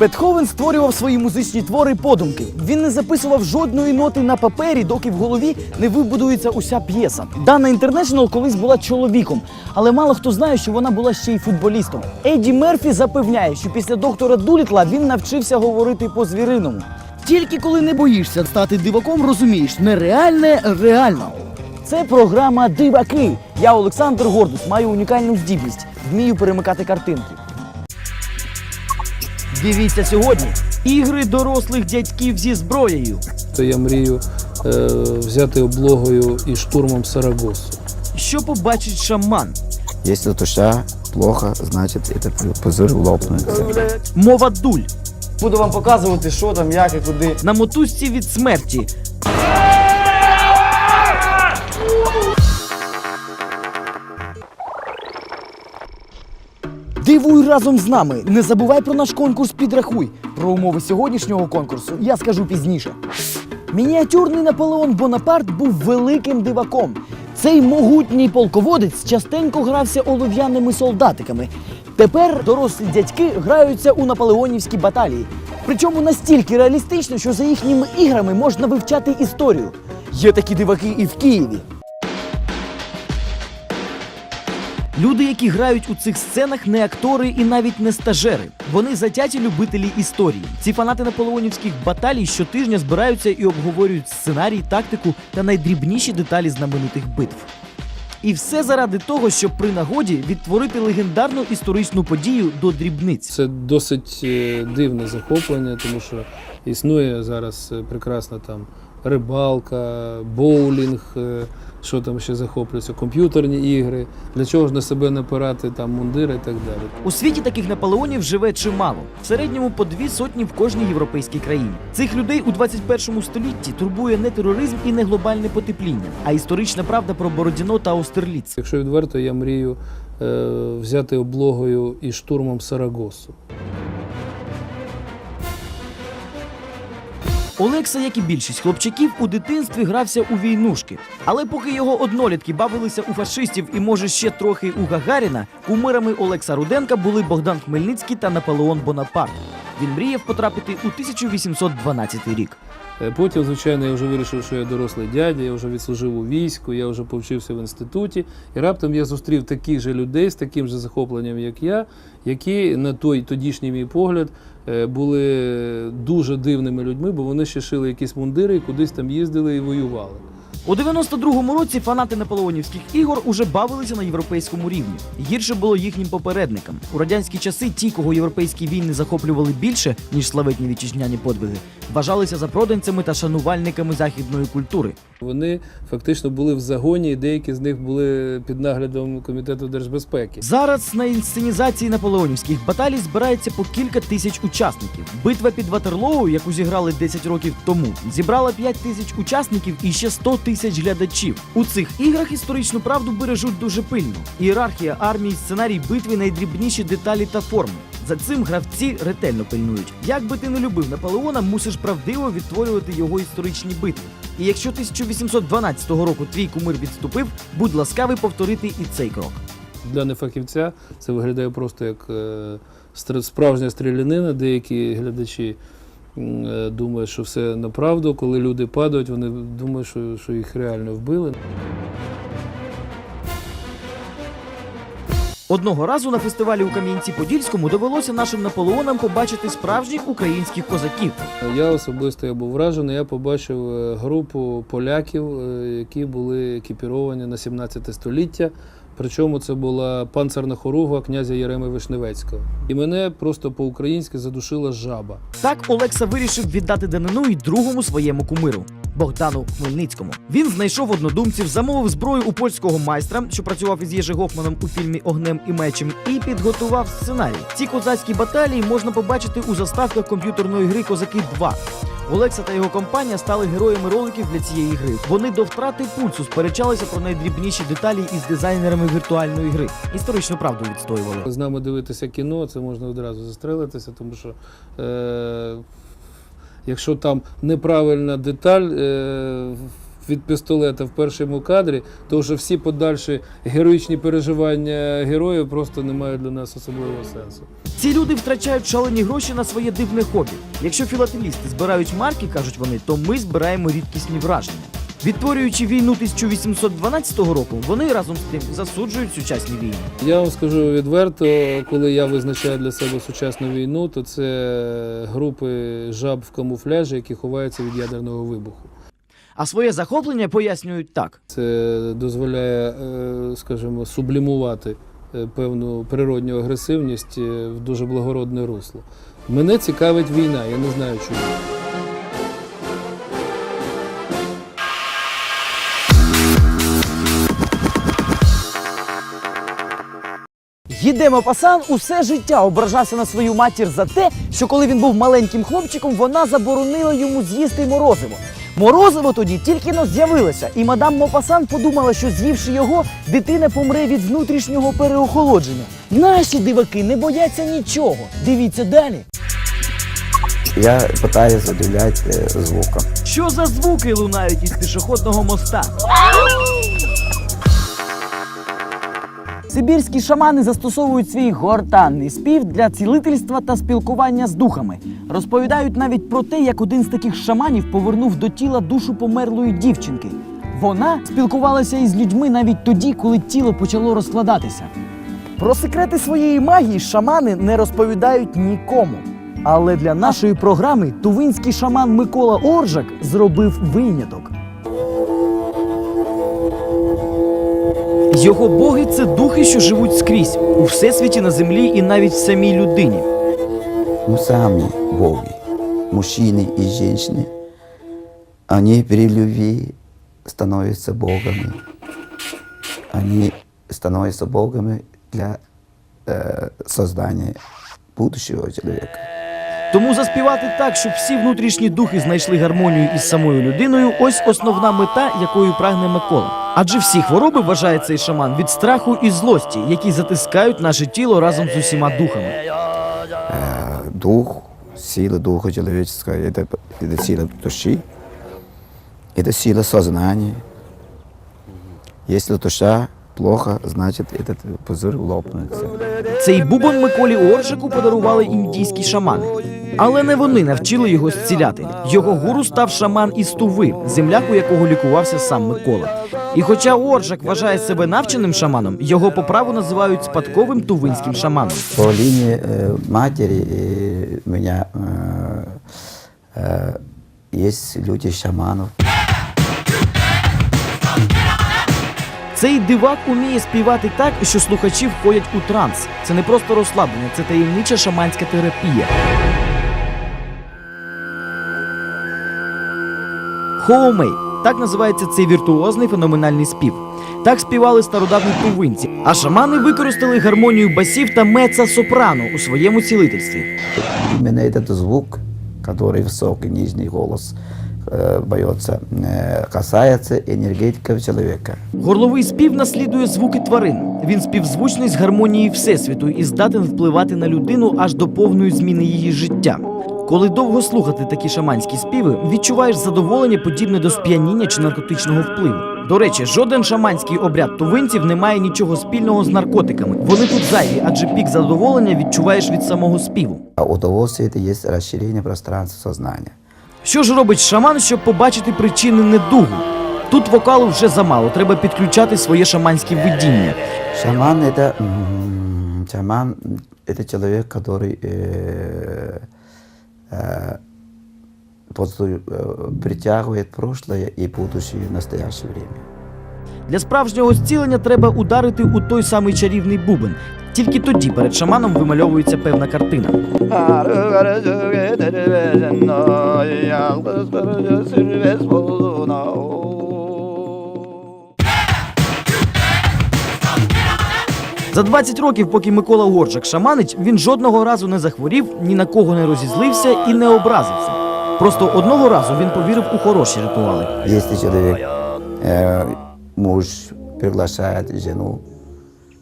Бетховен створював свої музичні твори подумки. Він не записував жодної ноти на папері, доки в голові не вибудується уся п'єса. Дана Інтернешнл колись була чоловіком, але мало хто знає, що вона була ще й футболістом. Едді Мерфі запевняє, що після доктора Дулітла він навчився говорити по-звіриному. Тільки коли не боїшся стати диваком, розумієш, нереальне реально. Це програма Диваки. Я Олександр Гордус, маю унікальну здібність, вмію перемикати картинки. Дивіться сьогодні ігри дорослих дядьків зі зброєю. То я мрію е, взяти облогою і штурмом Сарагосу. Що побачить шаман? Если душа плохо, значит этот пузырь лопнется. Мова дуль. Буду вам показувати, що там, як і куди. На мотузці від смерті. Дивуй разом з нами. Не забувай про наш конкурс підрахуй. Про умови сьогоднішнього конкурсу я скажу пізніше. Мініатюрний Наполеон Бонапарт був великим диваком. Цей могутній полководець частенько грався олов'яними солдатиками. Тепер дорослі дядьки граються у наполеонівські баталії. Причому настільки реалістично, що за їхніми іграми можна вивчати історію. Є такі диваки і в Києві. Люди, які грають у цих сценах, не актори і навіть не стажери. Вони затяті любителі історії. Ці фанати наполеонівських баталій щотижня збираються і обговорюють сценарій, тактику та найдрібніші деталі знаменитих битв. І все заради того, щоб при нагоді відтворити легендарну історичну подію до дрібниць. Це досить е, дивне захоплення, тому що існує зараз е, прекрасна там рибалка, боулінг, е, що там ще захоплюється, комп'ютерні ігри. Для чого ж на себе напирати там мундири і так далі. У світі таких наполеонів живе чимало. В середньому по дві сотні в кожній європейській країні. Цих людей у 21 столітті турбує не тероризм і не глобальне потепління, а історична правда про Бородіно та Остерліц. Якщо відверто, я мрію е, взяти облогою і штурмом Сарагосу. Олекса, як і більшість хлопчаків, у дитинстві грався у війнушки. Але поки його однолітки бавилися у фашистів і, може, ще трохи у Гагаріна, кумирами Олекса Руденка були Богдан Хмельницький та Наполеон Бонапарт. Він мріяв потрапити у 1812 рік. Е, Потім, звичайно, я вже вирішив, що я дорослий дядя, я вже відслужив у війську, я вже повчився в інституті. І раптом я зустрів таких же людей з таким же захопленням, як я, які на той тодішній мій погляд були дуже дивними людьми, бо вони ще шили якісь мундири і кудись там їздили і воювали. У 92-му році фанати наполеонівських ігор уже бавилися на європейському рівні. Гірше було їхнім попередникам. У радянські часи ті, кого європейські війни захоплювали більше, ніж славетні вітчизняні подвиги, вважалися запроданцями та шанувальниками західної культури. Вони фактично були в загоні, і деякі з них були під наглядом комітету держбезпеки. Зараз на інсценізації наполеонівських баталій збирається по кілька тисяч учасників. Битва під Ватерлоу, яку зіграли 10 років тому, зібрала 5 тисяч учасників і ще 100 тисяч глядачів. У цих іграх історичну правду бережуть дуже пильно. Ієрархія армії, сценарій битви, найдрібніші деталі та форми. За цим гравці ретельно пильнують. Як би ти не любив Наполеона, мусиш правдиво відтворювати його історичні битви. І якщо 1812 року твій кумир відступив, будь ласкавий повторити і цей крок. Для нефахівця це виглядає просто як е, справжня стрілянина. Деякі глядачі е, що все направду. Коли люди падають, вони думають, що, що їх реально вбили. Одного разу на фестивалі у Кам'янці-Подільському довелося нашим Наполеонам побачити справжніх українських козаків. Я особисто я був вражений. Я побачив е, групу поляків, е, які були екіпіровані на 17 століття. Причому це була панцерна хоругва князя Єреми Вишневецького. І мене просто по-українськи задушила жаба. Так Олекса вирішив віддати данину й другому своєму кумиру. Богдану Хмельницькому. Він знайшов однодумців, замовив зброю у польського майстра, що працював із Єжи Гофманом у фільмі Огнем і мечем, і підготував сценарій. Ці козацькі баталії можна побачити у заставках комп'ютерної гри Козаки 2. Олекса та його компанія стали героями роликів для цієї гри. Вони до втрати пульсу сперечалися про найдрібніші деталі із дизайнерами віртуальної гри. Історичну правду відстоювали. З нами дивитися кіно, це можна одразу застрелитися, тому що е, якщо там неправильна деталь, е, від пістолета в першому кадрі, тому що всі подальші героїчні переживання героїв просто не мають для нас особливого сенсу. Ці люди втрачають шалені гроші на своє дивне хобі. Якщо філателісти збирають марки, кажуть вони, то ми збираємо рідкісні враження. Відтворюючи війну 1812 року, вони разом з тим засуджують сучасні війни. Я вам скажу відверто, коли я визначаю для себе сучасну війну, то це групи жаб в камуфляжі, які ховаються від ядерного вибуху. А своє захоплення пояснюють так: Це дозволяє, е, скажімо, сублімувати е, певну природню агресивність е, в дуже благородне русло. Мене цікавить війна, я не знаю чому. Їдемо пасан усе життя ображався на свою матір за те, що коли він був маленьким хлопчиком, вона заборонила йому з'їсти морозиво. Морозиво тоді тільки но з'явилося, і мадам Мопасан подумала, що з'ївши його, дитина помре від внутрішнього переохолодження. Наші диваки не бояться нічого. Дивіться далі. Я питаю задивляти э, звуком. Що за звуки лунають із пішохідного моста? Сибірські шамани застосовують свій гортанний спів для цілительства та спілкування з духами. Розповідають навіть про те, як один з таких шаманів повернув до тіла душу померлої дівчинки. Вона спілкувалася із людьми навіть тоді, коли тіло почало розкладатися. Про секрети своєї магії шамани не розповідають нікому. Але для нашої програми тувинський шаман Микола Оржак зробив виняток. Його боги це духи, що живуть скрізь у всесвіті на землі і навіть в самій людині. Мы сами боги, мужчины и женщины, они при любви становятся богами. Они становятся богами для э, создания будущего человека. Тому заспівати так, щоб всі внутрішні духи знайшли гармонію із самою людиною ось основна мета, якою прагне Микола. Адже всі хвороби вважає цей шаман від страху і злості, які затискають наше тіло разом з усіма духами. Э, дух, сила духа человеческого, это, это сила души, это сила сознания. Если душа плохо, значит этот пузырь лопнется. Цей бубон Миколі Оржику подарували індійські шамани. Але не вони навчили його зціляти. Його гуру став шаман із Туви, земляк, у якого лікувався сам Микола. І хоча Оржак вважає себе навченим шаманом, його по праву називають спадковим тувинським шаманом. По линии э, матери э, у меня э, э, есть люди шаманов. Цей дивак уміє співати так, що слухачі входять у транс. Це не просто розслаблення, це таємнича шаманська терапія. Хоумей так називається цей віртуозний феноменальний спів. Так співали стародавні тувинці, а шамани використали гармонію басів та меца сопрано у своєму цілительстві. Именно этот звук, который высокий, нижний голос э, поется, э, касается энергетиков человека. Горловий спів наслідує звуки тварин. Він співзвучний з гармонією Всесвіту і здатен впливати на людину аж до повної зміни її життя. Коли довго слухати такі шаманські співи, відчуваєш задоволення, подібне до сп'яніння чи наркотичного впливу. До речі, жоден шаманський обряд тувинців не має нічого спільного з наркотиками. Вони тут зайві, адже пік задоволення відчуваєш від самого співу. А удовольствие это есть расширение пространства сознания. Що ж робить шаман, щоб побачити причини недугу? Тут вокалу вже замало, треба підключати своє шаманське видіння. Шаман это м, шаман это человек, который э, э, позу- э, притягивает прошлое и будущее в настоящее время. Для справжнього зцілення треба ударити у той самий чарівний бубен. Тільки тоді перед шаманом вимальовується певна картина. За 20 років, поки Микола Горчак шаманить, він жодного разу не захворів, ні на кого не розізлився і не образився. Просто одного разу він повірив у хороші ритуали. Если человек, э, муж приглашает жену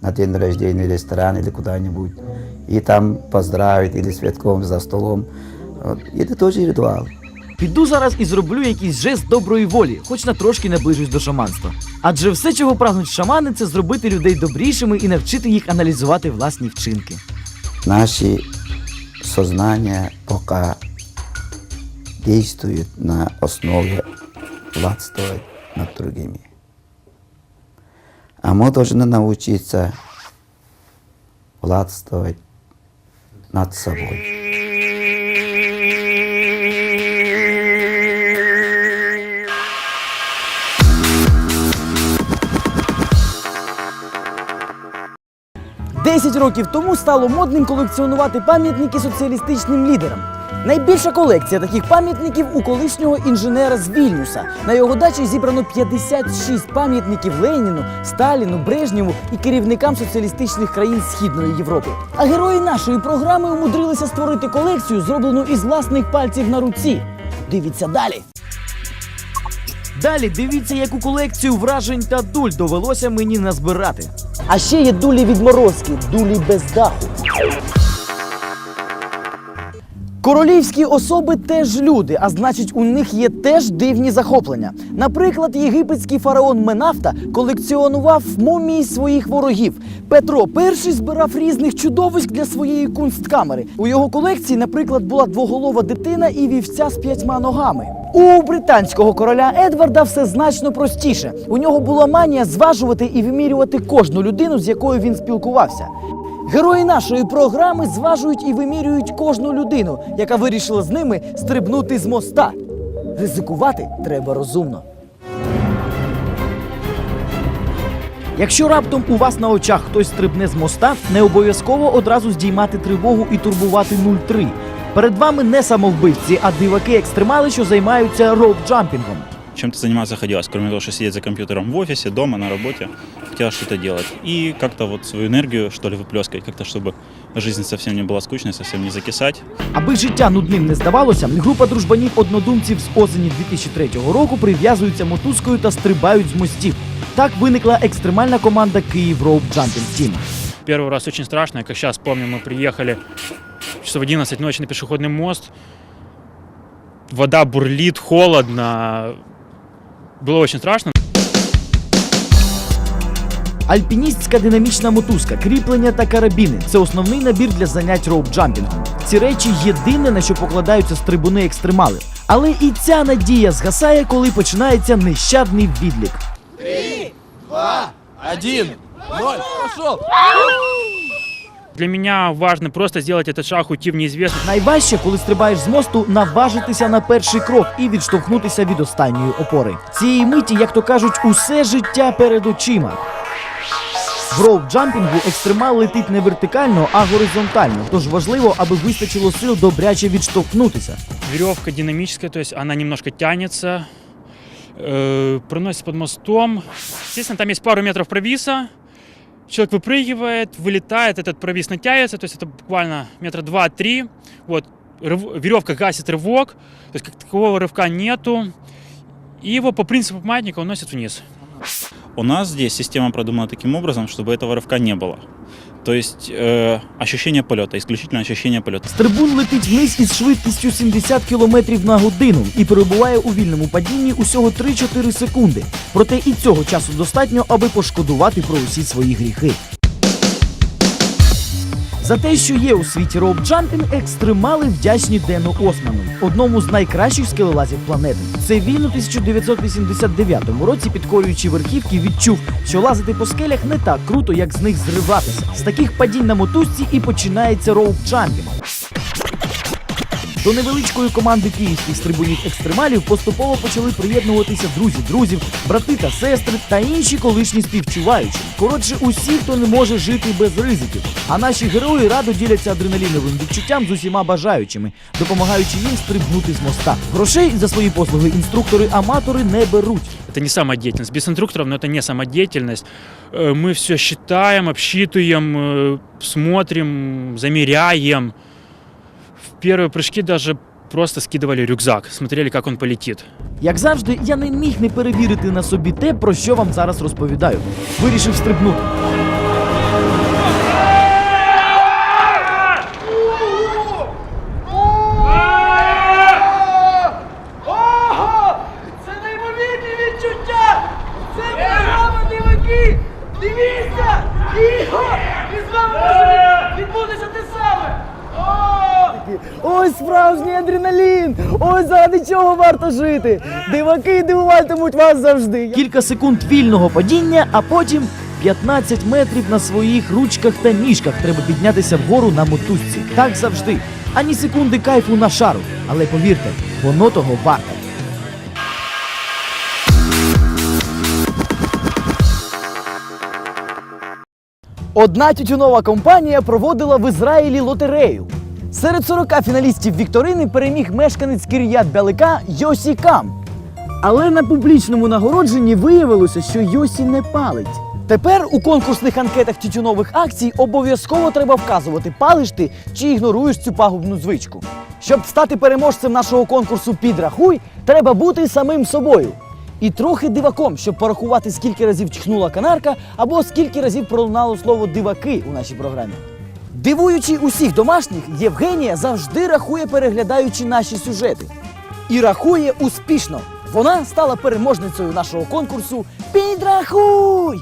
на день рождения в ресторан или куда-нибудь, и там поздравить или светком за столом, вот, это тоже ритуал. Піду зараз і зроблю якийсь жест доброї волі, хоч на трошки наближусь до шаманства. Адже все, чого прагнуть шамани, це зробити людей добрішими і навчити їх аналізувати власні вчинки. Наши сознания пока действуют на основе властвовать над другими. А мы должны научиться властвовать над собой. Десять років тому стало модним колекціонувати пам'ятники соціалістичним лідерам. Найбільша колекція таких пам'ятників у колишнього інженера з Вільнюса. На його дачі зібрано 56 пам'ятників Леніну, Сталіну, Брежнєву і керівникам соціалістичних країн Східної Європи. А герої нашої програми умудрилися створити колекцію, зроблену із власних пальців на руці. Дивіться далі. Далі дивіться, яку колекцію вражень та дуль довелося мені назбирати. А ще є дулі відморозки, дулі без даху. Королівські особи теж люди, а значить, у них є теж дивні захоплення. Наприклад, єгипетський фараон Менафта колекціонував мумії своїх ворогів. Петро І збирав різних чудовиськ для своєї кунсткамери. У його колекції, наприклад, була двоголова дитина і вівця з п'ятьма ногами. У британського короля Едварда все значно простіше. У нього була манія зважувати і вимірювати кожну людину, з якою він спілкувався. Герої нашої програми зважують і вимірюють кожну людину, яка вирішила з ними стрибнути з моста. Ризикувати треба розумно. Якщо раптом у вас на очах хтось стрибне з моста, не обов'язково одразу здіймати тривогу і турбувати 03. Перед вами не самовбивці, а диваки-екстремали, що займаються роуп-джампінгом чем-то заниматься хотелось, кроме того, что сидеть за компьютером в офисе, дома, на работе, хотелось что-то делать. И как-то вот свою энергию, что ли, выплескивать, как-то, чтобы жизнь совсем не была скучной, совсем не закисать. Аби життя нудним не здавалося, група дружбанів однодумців з осені 2003 року прив'язуються мотузкою та стрибають з мостів. Так виникла екстремальна команда Київ Роуп Джампінг Тім. Первый раз очень страшно, как сейчас помню, мы приехали часов 11 ночи на пешеходный мост. Вода бурлит, холодно. Было очень страшно. Альпіністська динамічна мотузка, кріплення та карабіни це основний набір для занять роуп-джампінгом. Ці речі єдине на що покладаються стрибуни екстремали. Але і ця надія згасає, коли починається нещадний відлік. Для меня важно просто сделать этот шаг, уйти в неизвестность. Найважче, коли стрибаєш з мосту, наважитися на перший крок і відштовхнутися від останньої опори. Цієї миті, як то кажуть, усе життя перед очима. В роуп-джампінгу екстремал летить не вертикально, а горизонтально. Тож важливо, аби вистачило сил добряче відштовхнутися. Веревка динамическая, то есть она немножко тянется, э, проносится под мостом. Естественно, там есть пару метров провиса. Человек выпрыгивает, вылетает, этот провис натягивается, то есть это буквально метра два-три. Вот, рыв- веревка гасит рывок, то есть как такового рывка нету. И его по принципу маятника уносит вниз. У нас здесь система продумана таким образом, чтобы этого рывка не было. То есть э, ощущение полета, исключительно ощущение полета. Стрибун летить вниз із швидкістю 70 км на годину і перебуває у вільному падінні усього 3-4 секунди. Проте і цього часу достатньо, аби пошкодувати про усі свої гріхи. За те, що є у світі роуп-джампінг, екстремали вдячні Дену Осману, одному з найкращих скелелазів планети. Це він у 1989 році, підкорюючи верхівки, відчув, що лазити по скелях не так круто, як з них зриватися. З таких падінь на мотузці і починається роуп-джампінг. До невеличкої команди київських стрибунів екстремалів поступово почали приєднуватися друзі друзів, брати та сестри та інші колишні співчуваючі. Коротше, усі, хто не може жити без ризиків. А наші герої радо діляться адреналіновим відчуттям з усіма бажаючими, допомагаючи їм стрибнути з моста. Грошей за свої послуги інструктори-аматори не беруть. Это не самодеятельность. Без инструкторов, но это не самодеятельность. Э, Мы все считаем, обсчитываем, э, смотрим, замеряем. В первые прыжки даже просто скидывали рюкзак, смотрели, как он полетит. Як завжди, я не міг не перевірити на собі те, про що вам зараз розповідаю. Вирішив стрибнути. Жити! Диваки дивуватимуть вас завжди! Кілька секунд вільного падіння, а потім 15 метрів на своїх ручках та ніжках треба піднятися вгору на мотузці. Так завжди. Ані секунди кайфу на шару. Але повірте, воно того варте. Одна тютюнова компанія проводила в Ізраїлі лотерею. Серед 40 фіналістів вікторини переміг мешканець Кір'ят Бялика Йосі Кам. Але на публічному нагородженні виявилося, що Йосі не палить. Тепер у конкурсних анкетах тютюнових акцій обов'язково треба вказувати, палиш ти чи ігноруєш цю пагубну звичку. Щоб стати переможцем нашого конкурсу Підрахуй, треба бути самим собою. І трохи диваком, щоб порахувати, скільки разів чхнула канарка, або скільки разів пролунало слово диваки у нашій програмі. Дивуючи усіх домашніх, Євгенія завжди рахує, переглядаючи наші сюжети. І рахує успішно. Вона стала переможницею нашого конкурсу Підрахуй!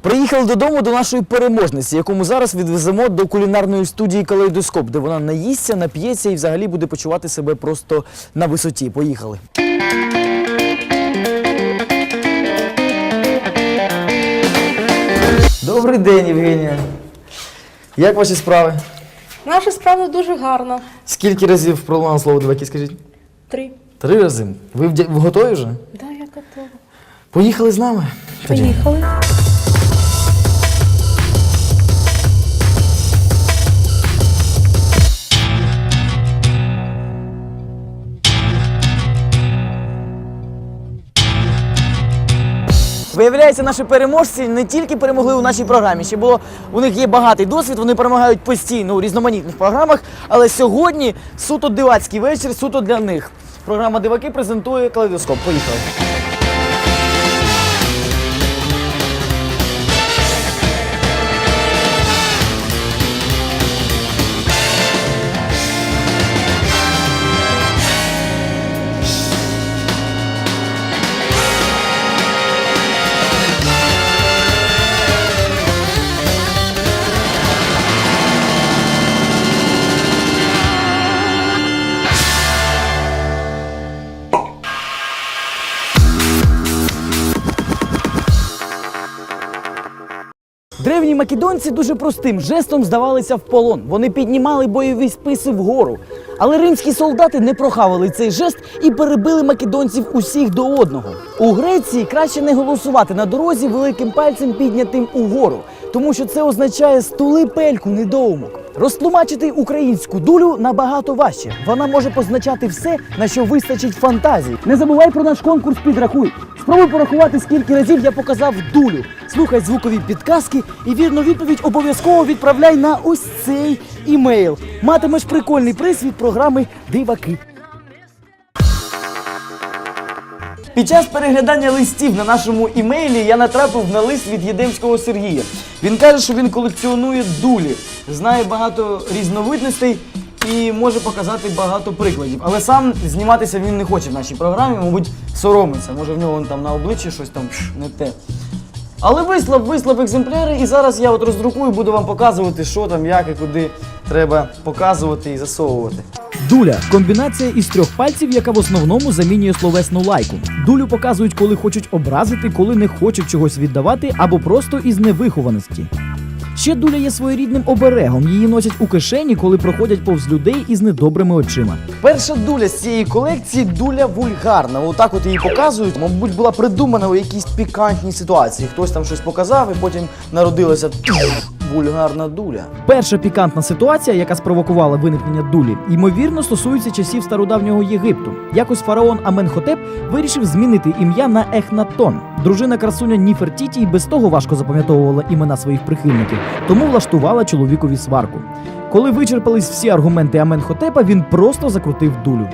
Приїхали додому до нашої переможниці, яку ми зараз відвеземо до кулінарної студії Калейдоскоп, де вона наїсться, нап'ється і взагалі буде почувати себе просто на висоті. Поїхали. Добрий день, Євгенія. Як ваші справи? Наша справа дуже гарна. Скільки разів пролунало слово диваки, скажіть? Три. Три рази. Ви вдя- ви готові вже? Да, я готова. Поїхали з нами. Тоді. Поїхали. Виявляється, наші переможці не тільки перемогли у нашій програмі, ще було у них є багатий досвід. Вони перемагають постійно у різноманітних програмах. Але сьогодні суто дивацький вечір, суто для них. Програма Диваки презентує калейдоскоп. Поїхали. Македонці дуже простим жестом здавалися в полон. Вони піднімали бойові списи вгору. Але римські солдати не прохавали цей жест і перебили македонців усіх до одного. У Греції краще не голосувати на дорозі великим пальцем піднятим угору, тому що це означає стули пельку недоумок. Розтлумачити українську дулю набагато важче. Вона може позначати все, на що вистачить фантазії. Не забувай про наш конкурс підрахуй. Спробуй порахувати, скільки разів я показав дулю. Слухай звукові підказки і вірну відповідь обов'язково відправляй на ось цей імейл. Матимеш прикольний приз від програми Диваки. Під час переглядання листів на нашому імейлі я натрапив на лист від Єдемського Сергія. Він каже, що він колекціонує дулі, знає багато різновидностей і може показати багато прикладів. Але сам зніматися він не хоче в нашій програмі, мабуть, соромиться. Може в нього там на обличчі щось там не те. Але вислав, вислав екземпляри, і зараз я от роздрукую, буду вам показувати, що там, як і куди треба показувати і засовувати. Дуля комбінація із трьох пальців, яка в основному замінює словесну лайку. Дулю показують, коли хочуть образити, коли не хочуть чогось віддавати, або просто із невихованості. Ще дуля є своєрідним оберегом. Її носять у кишені, коли проходять повз людей із недобрими очима. Перша дуля з цієї колекції дуля вульгарна. Отак от її показують. Мабуть, була придумана у якійсь пікантній ситуації. Хтось там щось показав, і потім народилася вульгарна дуля. Перша пікантна ситуація, яка спровокувала виникнення дулі, ймовірно, стосується часів стародавнього Єгипту. Якось фараон Аменхотеп вирішив змінити ім'я на Ехнатон. Дружина красуня Ніфертіті і без того важко запам'ятовувала імена своїх прихильників, тому влаштувала чоловікові сварку. Коли вичерпались всі аргументи Аменхотепа, він просто закрутив дулю.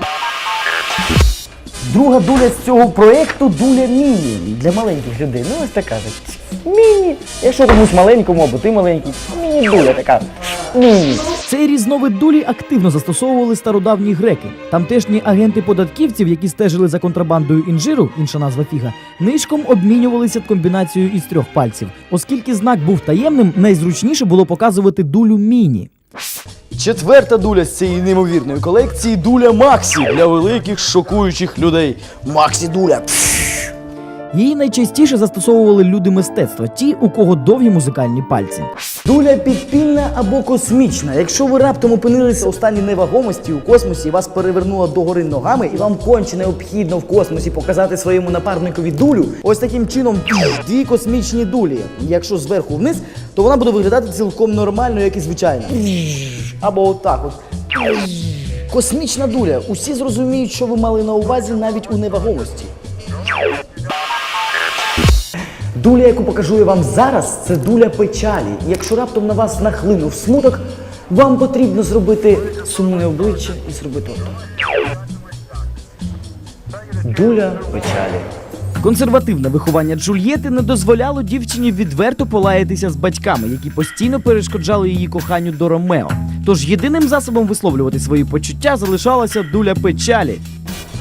Друга дуля з цього проєкту дуля міні для маленьких людей. Ну ось така. Міні. Якщо комусь маленькому або ти маленький, міні-дуля така. Міні. Цей різновид дулі активно застосовували стародавні греки. Тамтешні агенти податківців, які стежили за контрабандою інжиру, інша назва фіга, нишком обмінювалися комбінацією із трьох пальців. Оскільки знак був таємним, найзручніше було показувати дулю міні. Четверта дуля з цієї неймовірної колекції дуля Максі для великих шокуючих людей. Максі дуля. Її найчастіше застосовували люди мистецтва, ті, у кого довгі музикальні пальці. Дуля підпільна або космічна. Якщо ви раптом опинилися у стані невагомості у космосі, вас перевернуло догори ногами, і вам конче необхідно в космосі показати своєму напарникові дулю, ось таким чином дві космічні дулі. Якщо зверху вниз, то вона буде виглядати цілком нормально, як і звичайна. Або отак от. Космічна дуля. Усі зрозуміють, що ви мали на увазі навіть у невагомості. Дуля, яку покажу я вам зараз, це дуля печалі. Якщо раптом на вас нахлинув смуток, вам потрібно зробити сумне обличчя і зробити отак. Дуля печалі. Консервативне виховання Джульєти не дозволяло дівчині відверто полаятися з батьками, які постійно перешкоджали її коханню до Ромео. Тож єдиним засобом висловлювати свої почуття залишалася дуля печалі.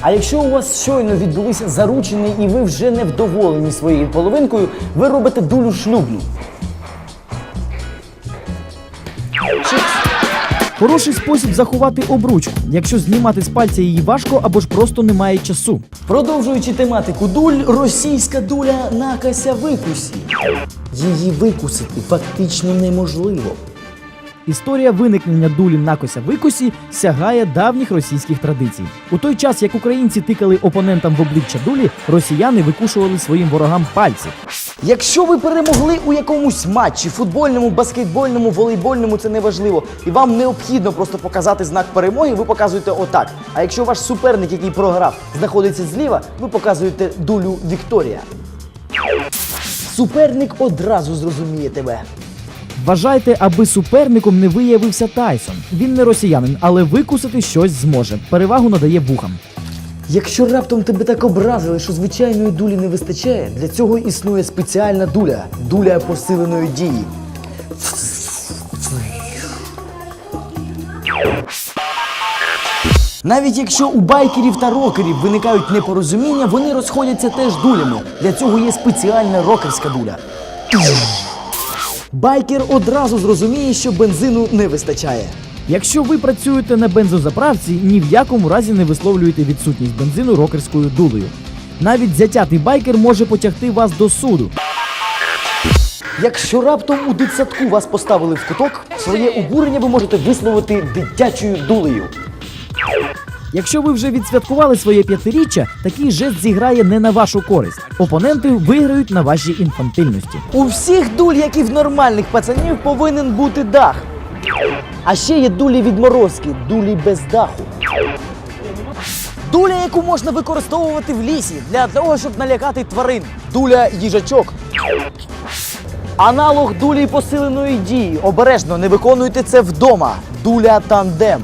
А якщо у вас щойно відбулися заручені і ви вже не вдоволені своєю половинкою, ви робите дулю шлюбну. Хороший спосіб заховати обручку, якщо знімати з пальця її важко або ж просто немає часу. Продовжуючи тематику дуль, російська дуля накася викусі. Її викусити фактично неможливо. Історія виникнення дулі накося викосі сягає давніх російських традицій. У той час, як українці тикали опонентам в обличчя дулі, росіяни викушували своїм ворогам пальці. Якщо ви перемогли у якомусь матчі, футбольному, баскетбольному, волейбольному, це не важливо, і вам необхідно просто показати знак перемоги, ви показуєте отак. А якщо ваш суперник, який програв, знаходиться зліва, ви показуєте дулю Вікторія. Суперник одразу зрозуміє тебе. Вважайте, аби суперником не виявився Тайсон. Він не росіянин, але викусити щось зможе. Перевагу надає вухам. Якщо раптом тебе так образили, що звичайної дулі не вистачає, для цього існує спеціальна дуля дуля посиленої дії. Навіть якщо у байкерів та рокерів виникають непорозуміння, вони розходяться теж дулями. Для цього є спеціальна рокерська дуля. Байкер одразу зрозуміє, що бензину не вистачає. Якщо ви працюєте на бензозаправці, ні в якому разі не висловлюєте відсутність бензину рокерською дулею. Навіть затятий байкер може потягти вас до суду. Якщо раптом у дитсадку вас поставили в куток, своє обурення ви можете висловити дитячою дулею. Якщо ви вже відсвяткували своє п'ятиріччя, такий жест зіграє не на вашу користь. Опоненти виграють на вашій інфантильності. У всіх дуль, як і в нормальних пацанів, повинен бути дах. А ще є дулі відморозки, дулі без даху. Дуля, яку можна використовувати в лісі для того, щоб налякати тварин. Дуля їжачок. Аналог дулі посиленої дії. Обережно не виконуйте це вдома. Дуля тандем.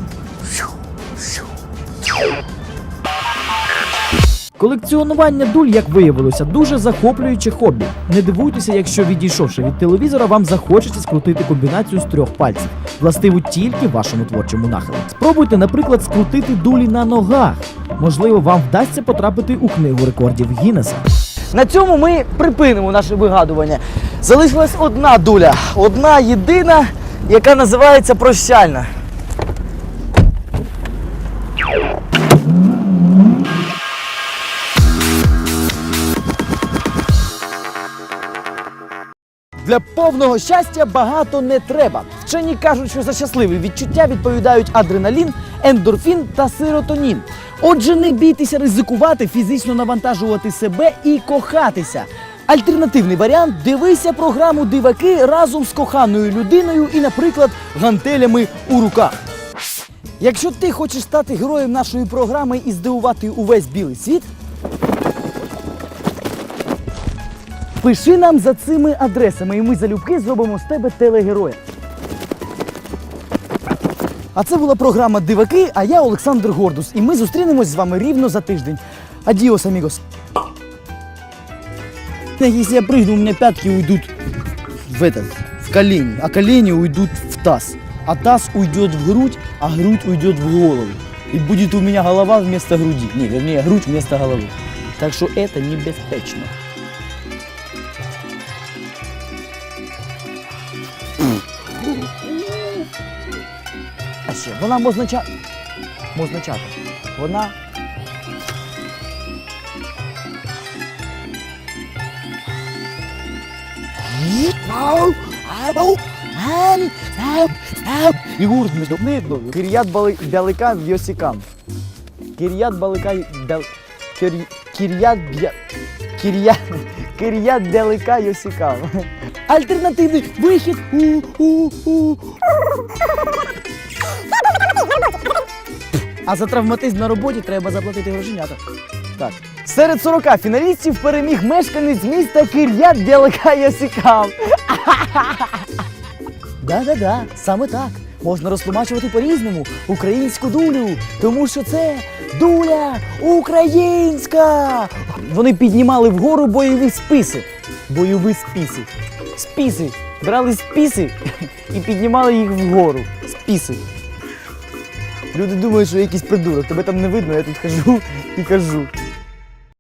Колекціонування дуль, як виявилося, дуже захоплююче хобі. Не дивуйтеся, якщо відійшовши від телевізора, вам захочеться скрутити комбінацію з трьох пальців, властиву тільки вашому творчому нахилу. Спробуйте, наприклад, скрутити дулі на ногах. Можливо, вам вдасться потрапити у книгу рекордів Гіннеса. На цьому ми припинимо наше вигадування. Залишилась одна дуля, одна єдина, яка називається прощальна. Для повного щастя багато не треба. Вчені кажуть, що за щасливі відчуття відповідають адреналін, ендорфін та серотонін. Отже, не бійтеся ризикувати, фізично навантажувати себе і кохатися. Альтернативний варіант дивися програму Диваки разом з коханою людиною і, наприклад, гантелями у руках. Якщо ти хочеш стати героєм нашої програми і здивувати увесь білий світ, Пиши нам за цими адресами, і ми залюбки зробимо з тебе телегероя. А це була програма Диваки, а я Олександр Гордус. І ми зустрінемось з вами рівно за тиждень. Адіос, амігос. Если я прыгну, у меня пятки уйдут в этот, в колени, а колени уйдут в таз. А таз уйдет в грудь, а грудь уйдет в голову. И будет у меня голова вместо груди. Не, вернее, грудь вместо головы. Так что это небезпечно. Вона мознача... Мозначата. Вона. Ігор, між ними. Кир'ят Бали- Далека Йосікам. Кир'ят Балика Дал... Кир'ят Б'я... Кир'ят... Кир'ят Далека Йосікам. Альтернативний вихід. У, у, у. А за травматизм на роботі треба заплатити грошенята. Так. Серед 40 фіналістів переміг мешканець міста Кир'ят Далека Йосікам. Да-да-да, саме так. Можна розтлумачувати по-різному українську дулю, тому що це дуля українська. Вони піднімали вгору бойові списи. Бойові списи. Списи. Брали списи і піднімали їх вгору. Списи. Люди думають, що я якийсь придурок. Тебе там не видно, я тут хожу і кажу.